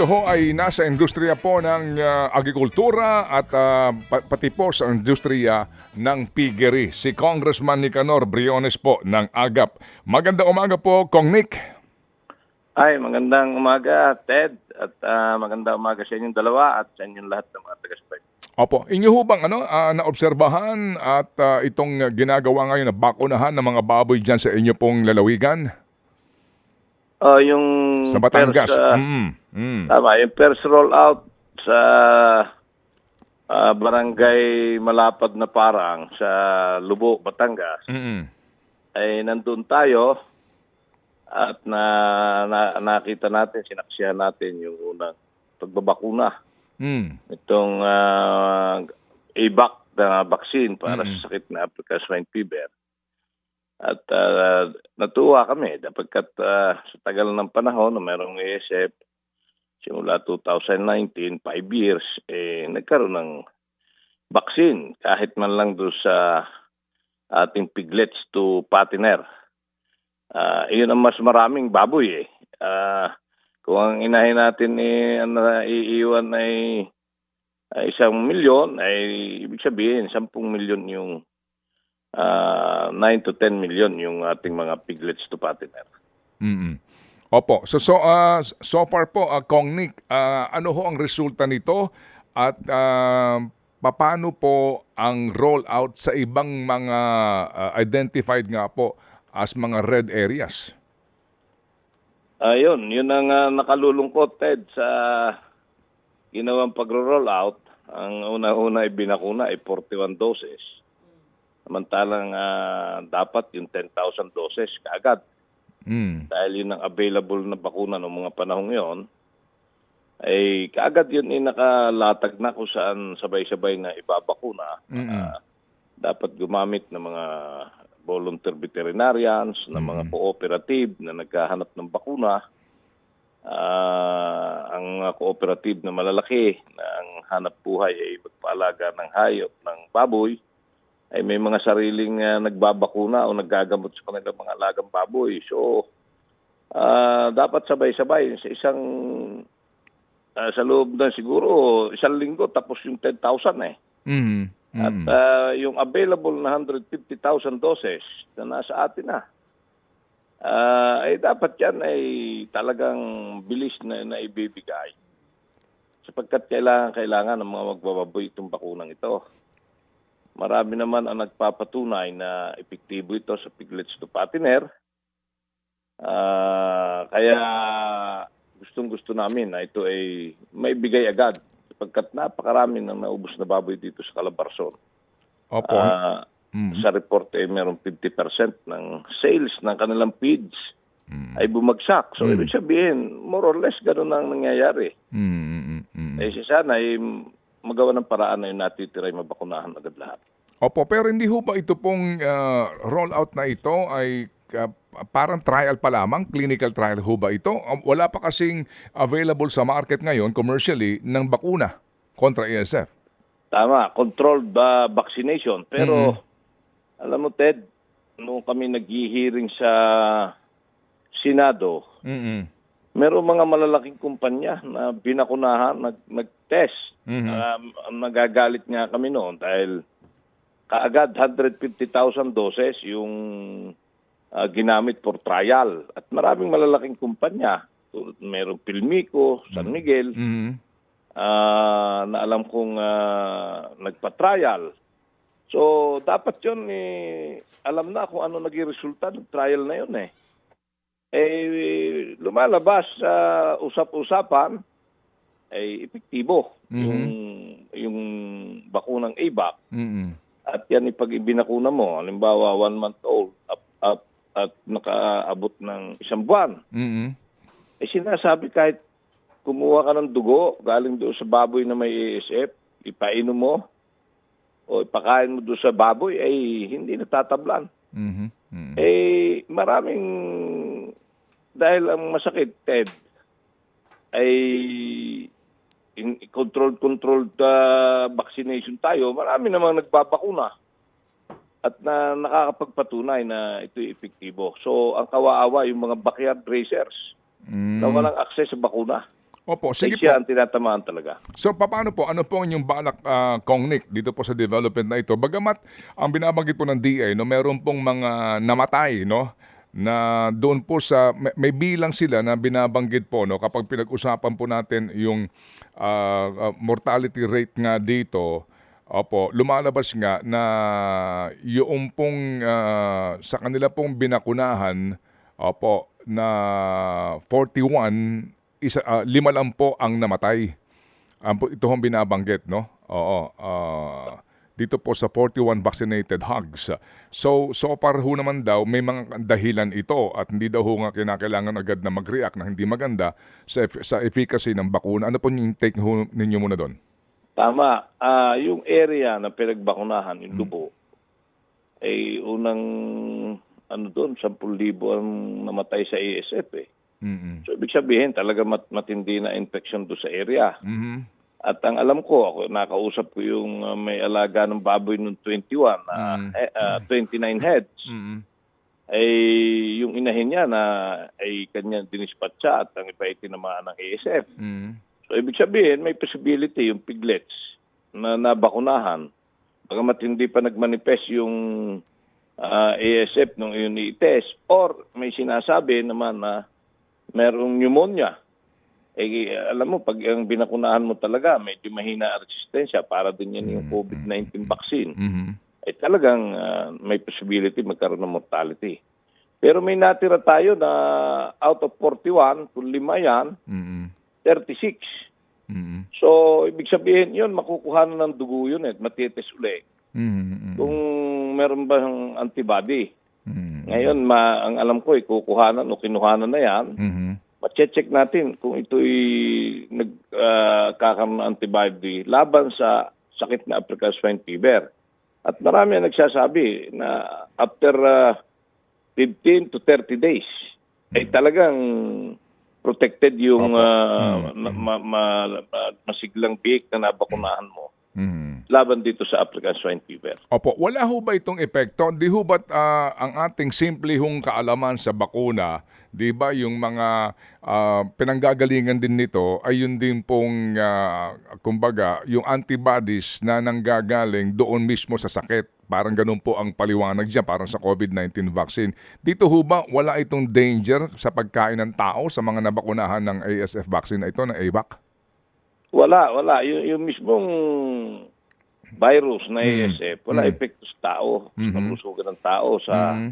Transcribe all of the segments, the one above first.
ito ho ay nasa industriya po ng ah, agrikultura at pa- pati po sa industriya ng piggery. Si Congressman Nicanor Briones po ng AGAP. Magandang umaga po, Kong Nick. Ay, magandang umaga, Ted. At ah, magandang umaga sa inyong dalawa at sa inyong lahat ng mga taga-spike. Opo, inyo ho bang ano, ah, naobserbahan at ah, itong ginagawa ngayon na bakunahan ng mga baboy dyan sa inyo pong lalawigan? Oh, yung Sa Batangas. first, ah, Mm, mm. Tama, yung first rollout sa ah, barangay Malapad na Parang sa Lubo, Batangas Mm, ay nandun tayo at na, na nakita natin, sinaksihan natin yung unang pagbabakuna mm. itong uh, ABAC na vaccine para Mm. sa sakit na African swine fever. At ah, natuwa kami dapagkat ah, sa tagal ng panahon na merong ASF simula 2019, 5 years, eh, nagkaroon ng vaccine kahit man lang doon sa ating piglets to patiner. Ah, iyon ang mas maraming baboy eh. Ah, kung ang inahin natin eh, ang naiiwan ay ay isang milyon ay ibig sabihin 10 milyon yung ah, 9 to 10 milyon yung ating mga piglets to patiner. mm Opo. So so ah, so far po uh, Kong Nick, ah, ano ho ang resulta nito at ah, paano po ang rollout sa ibang mga ah, identified nga po as mga red areas? Ayun, yun ang ah, nakalulungkot Ted sa ginawang pagro-roll out. Ang una-una ay binakuna ay 41 doses. Samantalang ah, dapat yung 10,000 doses kaagad. Mm. dahil yun ang available na bakuna ng mga panahong yon ay kaagad yun ay nakalatag na kung saan sabay-sabay na ibabakuna. Mm-mm. Ah, dapat gumamit ng mga volunteer veterinarians, ng mga cooperative na naghahanap ng bakuna. Ah, ang cooperative na malalaki na ang hanap buhay ay magpaalaga ng hayop, ng baboy, ay may mga sariling ah, nagbabakuna o naggagamot sa kanilang mga alagang baboy. So, ah, dapat sabay-sabay sa isang ah, sa loob ng siguro isang linggo tapos yung 10,000 eh. Mm. At ah, yung available na 150,000 doses na nasa atin na, ah, ay dapat yan ay talagang bilis na, na ibibigay. Sapagkat kailangan, kailangan ng mga magbababoy itong bakunang ito. Marami naman ang nagpapatunay na epektibo ito sa piglets to patiner. Ah, kaya gustong-gusto namin na ito ay may bigay agad sapagkat napakarami ng naubos na baboy dito sa Calabarzon. Opo. Ah, Mhm. Sa report ay meron 50% ng sales ng kanilang feeds Mm. ay bumagsak. So, Mm. ibig sabihin, more or less, ganun ang nangyayari. Mm, mm, mm, mm. Eh, sana ay magawa ng paraan na yung natitira ay mabakunahan agad lahat. Opo, pero hindi ho ba ito pong ah, rollout na ito ay ah, parang trial pa lamang, clinical trial ho ba ito? Um, Wala pa kasing available sa market ngayon commercially ng bakuna kontra ASF. Tama, controlled ba vaccination. Pero, Mm-hmm. alam mo, Ted, nung kami nag-hearing sa Senado, Mm. meron mga malalaking kumpanya na binakunahan, nag, nag-test. Mhm. Um, nagagalit nga kami noon dahil kaagad 150,000 doses yung ah, ginamit for trial. At maraming malalaking kumpanya. Merong Pilmico, San Miguel, Mm. ah, na alam kong ah, nagpa-trial. So, dapat yun, eh, alam na kung ano naging resulta ng trial na yun eh. Eh, lumalabas sa usap-usapan, ay epektibo Mhm. yung, yung bakunang ABAC. Mm. At yan ipag ibinakuna mo, halimbawa one month old, up, up, at nakaabot ng isang buwan. Mm. Eh sinasabi kahit kumuha ka ng dugo galing doon sa baboy na may ASF, ipainom mo o ipakain mo doon sa baboy ay hindi natatablan. Mhm. Mm. Eh maraming dahil ang masakit Ted ay in controlled controlled uh, vaccination tayo, marami namang nagbabakuna at na nakakapagpatunay na ito'y epektibo. So ang kawaawa yung mga backyard racers Mm. na walang access sa bakuna. Opo, Ay sige po. siya ang tinatamaan talaga. So paano po, ano po ang inyong balak, ah, Kong Nick, dito po sa development na ito? Bagamat ang binabanggit po ng DA, no, meron pong mga namatay, no? Na doon po sa may, may bilang sila na binabanggit po no kapag pinag-usapan po natin yung ah, ah, mortality rate nga dito opo lumalabas nga na yung pong ah, sa kanila pong binakunahan opo na 41 isa ah, lima lang po ang namatay po- ito hong binabanggit, no? Oo. ah, dito po sa 41 vaccinated hogs. So, so far ho naman daw, may mga dahilan ito at hindi daw ho nga kinakailangan agad na mag-react na hindi maganda sa, sa efficacy ng bakuna. Ano po yung take ho ninyo muna doon? Tama. Ah, yung area na pinagbakunahan, yung Lubo, ay unang ano doon, 10,000 ang namatay sa ASF eh. Mm-mm. So ibig sabihin talaga mat- matindi na infection doon sa area. Mhm. At ang alam ko, ako nakausap ko yung uh, may alaga ng baboy noong 21, na Mm. eh, ah, 29 heads. Mhm. Ay yung inahin niya na ay kanya dinispatcha at ang iba ay tinamaan ng ASF. Mhm. So ibig sabihin may possibility yung piglets na nabakunahan. Bagamat hindi pa nagmanifest yung ah, ASF nung yun i-test or may sinasabi naman na merong pneumonia. Eh, alam mo, pag ang binakunahan mo talaga, medyo mahina ang resistensya para din yan yung COVID-19 vaccine. Mhm. Eh talagang ah, may possibility magkaroon ng mortality. Pero may natira tayo na out of 41, kung lima yan, Mhm. 36. Mhm. So, ibig sabihin yun, makukuha na ng dugo yun at matitis uli. Mhm. Kung meron bang antibody. Mhm. Ngayon, ma, ang alam ko, ikukuhanan o kinuhanan na yan. Mhm. Ma-check natin kung ito'y nagkakaroon ng antibody laban sa sakit na African swine fever. At marami ang nagsasabi na after ah, 15 to 30 days, ay talagang protected yung ah, Mm. ma- ma- ma- ma- masiglang biik na nabakunahan mo Mhm. laban dito sa African swine fever. Opo, wala ho ba itong epekto? Di ho ba't ah, ang ating simple hong kaalaman sa bakuna, di ba yung mga ah, pinanggagalingan din nito ay yun din pong, ah, kumbaga, yung antibodies na nanggagaling doon mismo sa sakit. Parang ganun po ang paliwanag dyan, parang sa COVID-19 vaccine. Dito ho ba wala itong danger sa pagkain ng tao sa mga nabakunahan ng ASF vaccine na ito, ng AVAC? Wala, wala. Yung, yung mismong virus na Mm. ASF, wala Mm. epekto sa tao, sa Mhm. kalusugan ng tao, sa Mhm.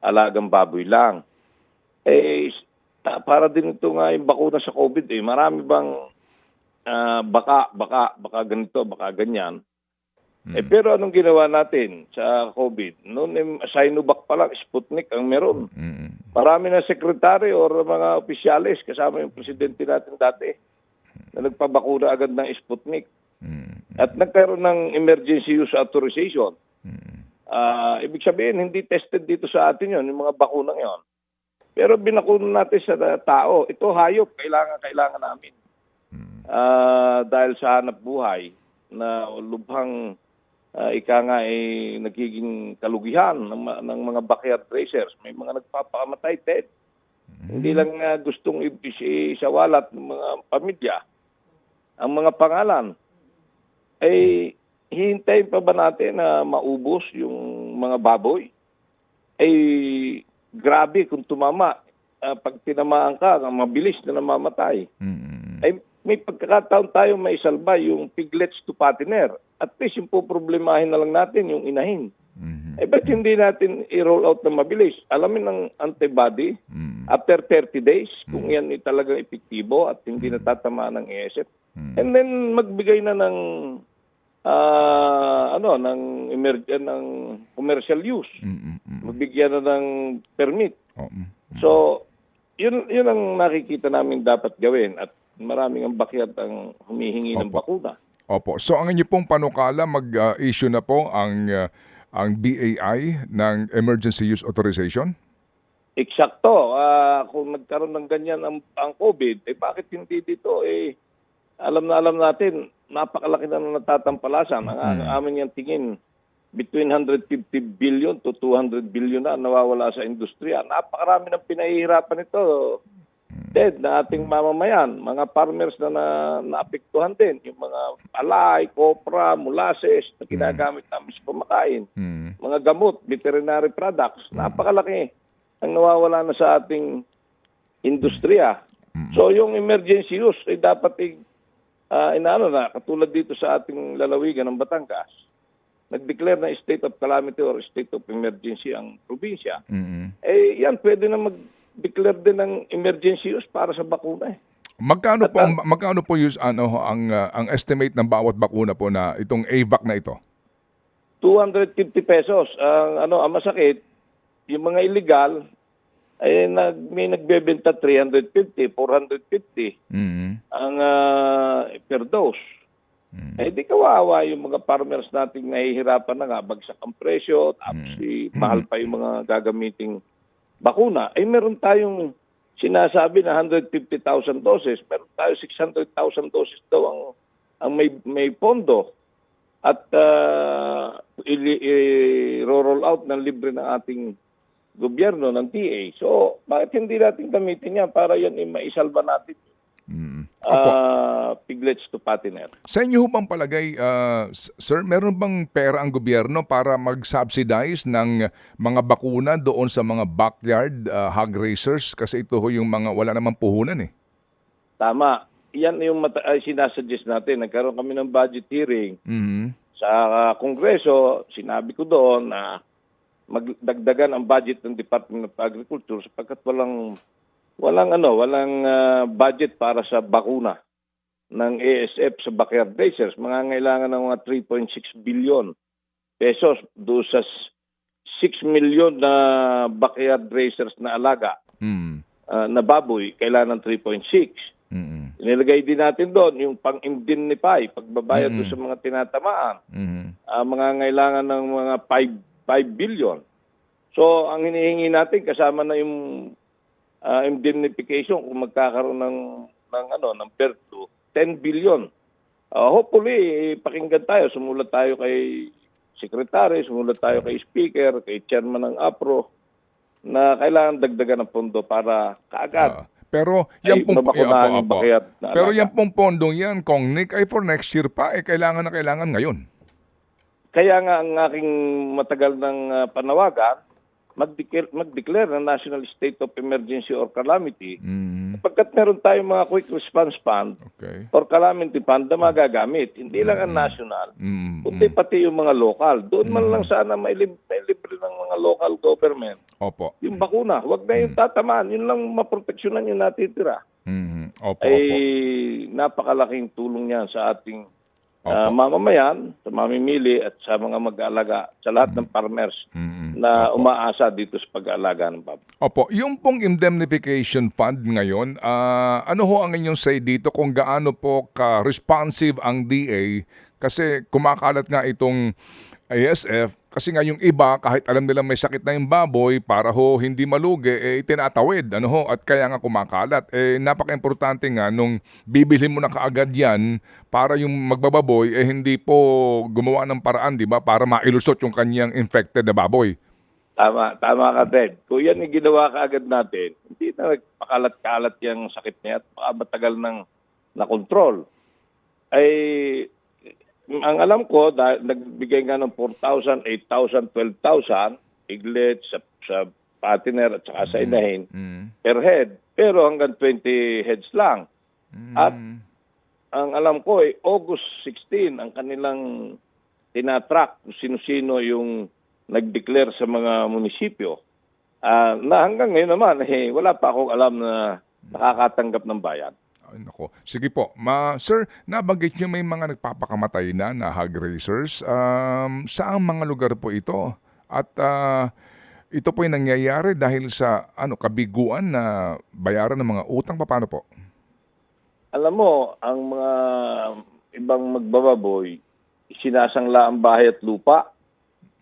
alagang baboy lang. Eh, para din ito nga yung bakuna sa COVID eh. Marami bang ah, baka, baka, baka ganito, baka ganyan. Eh, pero anong ginawa natin sa COVID? Noon, eh, Sinovac pa lang, Sputnik ang meron. Mhm. Marami na sekretary or mga opisyalis kasama yung presidente natin dati na nagpabakuna agad ng Sputnik. Mhm. At nagkaroon ng emergency use authorization. Mhm. Ah, ibig sabihin, hindi tested dito sa atin yon yung mga bakunang yon. Pero binakuna natin sa tao. Ito hayop, kailangan, kailangan namin. Ah, dahil sa hanap buhay na lubhang ah, ika nga ay nagiging kalugihan ng, ng mga backyard racers. May mga nagpapakamatay, Ted. Hindi lang ah, gustong isawalat ng mga pamilya ang mga pangalan. Eh, hihintayin pa ba natin na maubos yung mga baboy? Eh, grabe kung tumama. Ah, pag tinamaan ka, mabilis na namamatay. Mhm. Ay, may pagkakataon tayo may salba yung piglets to patiner. At least yung po problemahin na lang natin yung inahin. Mhm. Eh, ba't hindi natin i-roll out na mabilis? Alamin ng antibody Mhm. after 30 days kung yan ay talagang epektibo at hindi natatamaan ng ASF. And then magbigay na ng ah, ano ng emerg- ng commercial use. Mhm. Magbigyan na ng permit. Oh, mhm. So, yun yun ang nakikita namin dapat gawin at maraming ang bakyat ang humihingi ng Opo. bakuna. Opo. So ang inyo pong panukala, mag-issue na po ang uh, ang BAI ng Emergency Use Authorization? Eksakto. Ah, kung nagkaroon ng ganyan ang, ang COVID, eh bakit hindi dito? Eh, alam na alam natin, napakalaki na natatampalasan. Ang, ang amin yung tingin, between 150 billion to 200 billion na nawawala sa industriya. Napakarami ng pinahihirapan ito. affected na ating mamamayan, mga farmers na, na naapektuhan din, yung mga palay, kopra, molasses na ginagamit namin sa pamakain, Mm. mga gamot, veterinary products, napakalaki ang nawawala na sa ating industriya. So yung emergency use ay dapat i ah, inaano na katulad dito sa ating lalawigan ng Batangas. Nag-declare na state of calamity or state of emergency ang probinsya. Mm. Eh yan pwede na mag-declare din ng emergency use para sa bakuna eh. Magkano po ang- magkano po use ano ang ah, ang estimate ng bawat bakuna po na itong AVAC na ito? 250 pesos. Ang ano, ang masakit, yung mga illegal ay nag, may nagbebenta 350, 450 Mm. Ang ah, per dose. Eh di kawawa yung mga farmers nating nahihirapan na nga, bagsak ang presyo, tapos si, mahal pa yung mga gagamiting bakuna. Eh meron tayong sinasabi na 150,000 doses, meron tayo 600,000 doses daw ang, ang may, may pondo. At uh, i-roll out ng libre ng ating gobyerno, ng TA. So, bakit hindi natin gamitin yan para yan ay maisalba natin Mm. Uh, piglets to patiner. Sa inyo bang palagay, s- sir, meron bang pera ang gobyerno para mag-subsidize ng mga bakuna doon sa mga backyard ah, hog raisers? Kasi ito ho yung mga wala namang puhunan eh. Tama. Yan yung mata- ay sinasuggest natin. Nagkaroon kami ng budget hearing Mhm. sa uh, Kongreso. Sinabi ko doon na magdagdagan ang budget ng Department of Agriculture sapagkat walang walang ano, walang ah, budget para sa bakuna ng ASF sa backyard racers. Mga ng mga 3.6 billion pesos doon sa 6 million na backyard racers na alaga Mm. ah, na baboy, kailangan ng 3.6. Mm. Inilagay din natin doon yung pang-indemnify, pagbabayad doon sa mga tinatamaan. Mhm. Ah, mga ngailangan ng mga 5, 5 billion. So, ang hinihingi natin kasama na yung ah, indemnification kung magkakaroon ng ng ano, ng PERTU, 10 billion. Ah, hopefully, pakinggan tayo, sumulat tayo kay secretary, sumulat tayo kay speaker, kay chairman ng APRO na kailangan dagdagan ng pondo para kaagad Ah, pero yan ay pong opo. backyard na Pero yan pong pondong yan, Kong Nick, ay for next year pa, eh kailangan na kailangan ngayon. Kaya nga ang aking matagal ng ah, panawagan, mag-declare, mag-declare ng National State of Emergency or Calamity Mhm. Pagkat meron tayong mga quick response fund Okay. or calamity fund na magagamit, hindi lang ang national, Mm. kundi pati yung mga local. Doon man lang sana may, lib- may libre ng mga local government. Opo. Yung bakuna, wag na yung tatamaan. Yun lang maproteksyonan yung natitira. Mhm. Opo, Ay opo. napakalaking tulong yan sa ating Opo. ah, mamamayan, sa mamimili at sa mga mag-aalaga, sa lahat ng farmers Mhm. na umaasa dito sa pag-aalaga ng baboy. Opo, yung pong indemnification fund ngayon, ah, ano ho ang inyong say dito kung gaano po ka-responsive ang DA? Kasi kumakalat nga itong ASF, kasi nga yung iba, kahit alam nila may sakit na yung baboy, para ho hindi malugi, eh tinatawid, ano ho, at kaya nga kumakalat. Eh napaka-importante nga nung bibili mo na kaagad yan, para yung magbababoy, eh hindi po gumawa ng paraan, di ba, para mailusot yung kanyang infected na baboy. Tama, tama ka, Ted. Kung yan yung ginawa kaagad natin, hindi na nagpakalat-kalat yung sakit niya at matagal ng na-control. Ay, ang alam ko, dahil nagbigay nga ng 4,000, 8,000, 12,000 piglet sa, sa patiner at saka sa inahin Mm. per head. Pero hanggang 20 heads lang. At ang alam ko ay August 16 ang kanilang tinatrack kung sino-sino yung nag-declare sa mga munisipyo. Ah, na hanggang ngayon naman, eh, wala pa akong alam na nakakatanggap ng bayan. Nako. Sige po. Ma, sir, nabanggit niyo may mga nagpapakamatay na na hog racers. Um, saang mga lugar po ito? At ah, ito po yung nangyayari dahil sa ano kabiguan na bayaran ng mga utang. Paano po? Alam mo, ang mga ibang magbababoy, sinasangla ang bahay at lupa.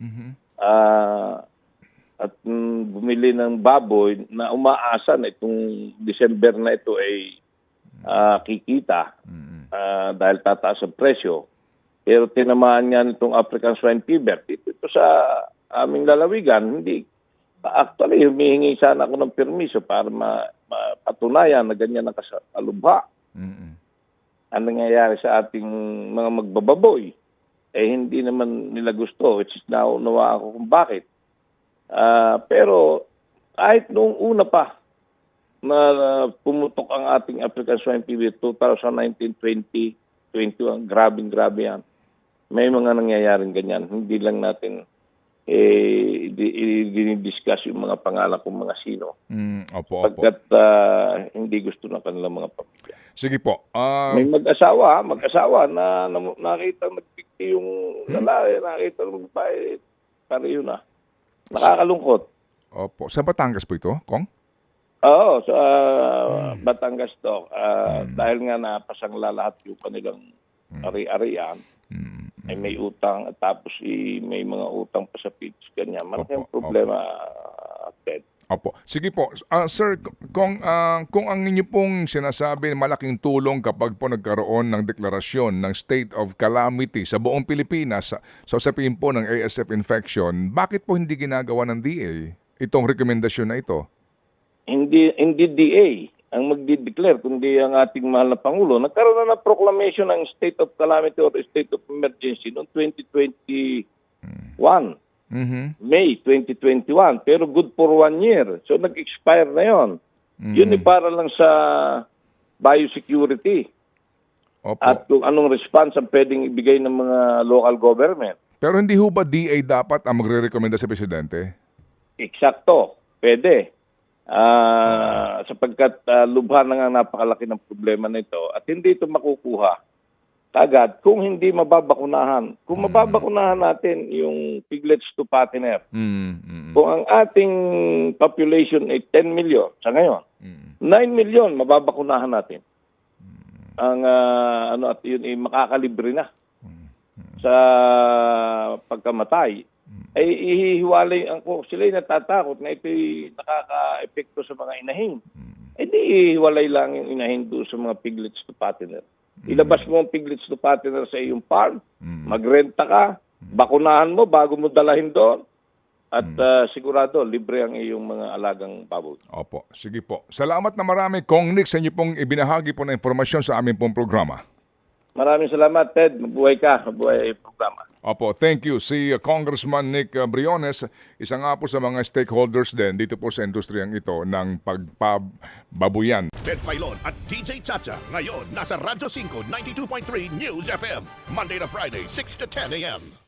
Mhm. Ah, at mm, bumili ng baboy na umaasa na itong December na ito ay ah, kikita ah, dahil tataas ang presyo. Pero tinamaan nga nitong African Swine Fever. Dito, ito sa aming lalawigan, hindi. Actually, humihingi sana ako ng permiso para ma, ma- katunayan na ganyan ang kasalubha. Mm-mm. Ang nangyayari sa ating mga magbababoy, eh hindi naman nila gusto, which is naunawa ako kung bakit. Ah, pero kahit noong una pa na pumutok ang ating African Swine Fever 2019, 20, 21, grabing grabe yan. May mga nangyayaring ganyan. Hindi lang natin eh, dinidiscuss yung mga pangalan kung mga sino. Mm, opo, opo. Pagkat ah, hindi gusto ng kanilang mga pamilya. Sige po. Ah, May mag-asawa, mag-asawa na, na nakita nagpikti yung lalaki, nakita ng babae, pareho na. Nakakalungkot. opo. Sa Batangas po ito, Kong? Oo, sa Batangas to. Ah, Dahil nga napasangla lahat yung kanilang ari-arian, Mm, ay may utang at tapos i, may mga utang pa sa pitch, ganyan. Malaking Opo, problema, ah, Ted. Opo. Sige po. Ah, sir, kung, ah, kung ang inyo pong sinasabi malaking tulong kapag po nagkaroon ng deklarasyon ng state of calamity sa buong Pilipinas sa sa usapin po ng ASF infection, bakit po hindi ginagawa ng DA itong rekomendasyon na ito? Hindi hindi DA ang magdi-declare kundi ang ating mahal na Pangulo. Nagkaroon na ng proclamation ng state of calamity or state of emergency noong 2021, Mhm. May 2021. Pero good for one year. So nag-expire na yon. Yun ay para lang sa biosecurity Opo. at kung anong response ang pwedeng ibigay ng mga local government. Pero hindi ho ba DA dapat ang magre-recommenda sa presidente? Eksakto, pwede. Ah, sapagkat ah, lubha na nga napakalaki ng problema nito at hindi ito makukuha agad kung hindi mababakunahan. Kung mababakunahan natin yung piglets to partner, Mm, mm, kung ang ating population ay 10 million sa ngayon, mm. 9 million mababakunahan natin. Ang ah, ano at yun ay makakalibre na sa pagkamatay ay ihihiwalay ang kung sila natatakot na ito'y nakaka-epekto sa mga inahin. Eh di ihiwalay lang yung inahin doon sa mga piglets to partner. Ilabas mo ang piglets to partner sa iyong farm, magrenta ka, bakunahan mo bago mo dalahin doon, at ah, sigurado libre ang iyong mga alagang baboy. Opo. Sige po. Salamat na marami, Kong Nick, sa inyo pong ibinahagi po na informasyon sa aming pong programa. Maraming salamat, Ted. Mabuhay ka. Mabuhay ang programa. Opo, thank you. Si uh, Congressman Nick uh, Briones, isa nga po sa mga stakeholders din dito po sa industriyang ito ng pagpababuyan. Ted Filon at DJ Chacha. Ngayon, nasa Radyo 5, 92.3 News FM. Monday to Friday, 6 to 10 a.m.